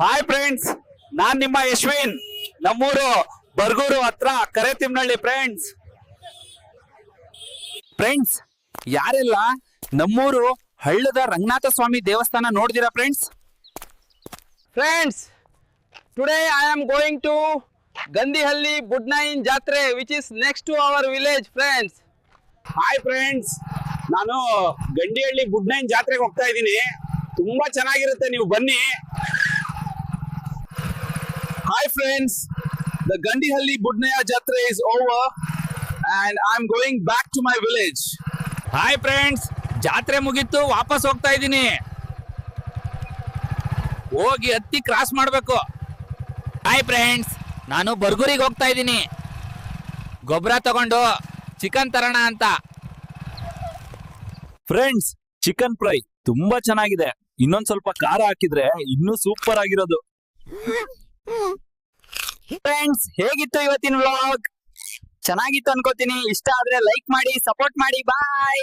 Hi friends ನಾನ್ ನಿಮ್ಮ ಯಶ್ವಿನ್. ನಮ್ಮೂರು ಬರ್ಗೂರು ಹತ್ರ ಕರೆತಿಮ್ನಳ್ಳಿ ಫ್ರೆಂಡ್ಸ್ ಫ್ರೆಂಡ್ಸ್ ಯಾರೆಲ್ಲ ನಮ್ಮೂರು ಹಳ್ಳದ ರಂಗನಾಥ ಸ್ವಾಮಿ ದೇವಸ್ಥಾನ ನೋಡಿದಿರಾ friends friends today I am going to Gandihalli Budnayin ಜಾತ್ರೆ which is next to our village friends hi friends ನಾನು ಗಂಡಿಹಳ್ಳಿ ಬುಡ್ನಾಯಿನ್ ಜಾತ್ರೆಗೆ ಹೋಗ್ತಾ ಇದ್ದೀನಿ. ತುಂಬಾ ಚೆನ್ನಾಗಿರುತ್ತೆ ನೀವು ಬನ್ನಿ. ಫ್ರೆಂಡ್ಸ್ ದ ಗಂಡಿಹಳ್ಳಿ ಬುಡ್ನಯ್ಯ ಜಾತ್ರೆ is over and I am going back to my village hi friends ಜಾತ್ರೆ ಮುಗೀತು ವಾಪಸ್ ಹೋಗ್ತಾ ಇದ್ದೀನಿ. ಹೋಗಿ ಹತ್ತಿ ಕ್ರಾಸ್ ಮಾಡಬೇಕು. ಹಾಯ್ ಫ್ರೆಂಡ್ಸ್ ನಾನು ಬರ್ಗೂರಿಗೆ ಹೋಗ್ತಾ ಇದ್ದೀನಿ. ಗೊಬ್ಬರ ತಗೊಂಡು ಚಿಕನ್ ತರೋಣ ಅಂತ. ಫ್ರೆಂಡ್ಸ್ ಚಿಕನ್ ಫ್ರೈ ತುಂಬಾ ಚೆನ್ನಾಗಿದೆ. ಇನ್ನೊಂದ್ ಸ್ವಲ್ಪ ಖಾರ ಹಾಕಿದ್ರೆ ಇನ್ನೂ ಸೂಪರ್ ಆಗಿರೋದು. ಫ್ರೆಂಡ್ಸ್ ಹೇಗಿತ್ತು ಇವತ್ತಿನ ವ್ಲಾಗ್ ಚೆನ್ನಾಗಿತ್ತು ಅನ್ಕೋತೀನಿ. ಇಷ್ಟ ಆದ್ರೆ ಲೈಕ್ ಮಾಡಿ ಸಪೋರ್ಟ್ ಮಾಡಿ. ಬಾಯ್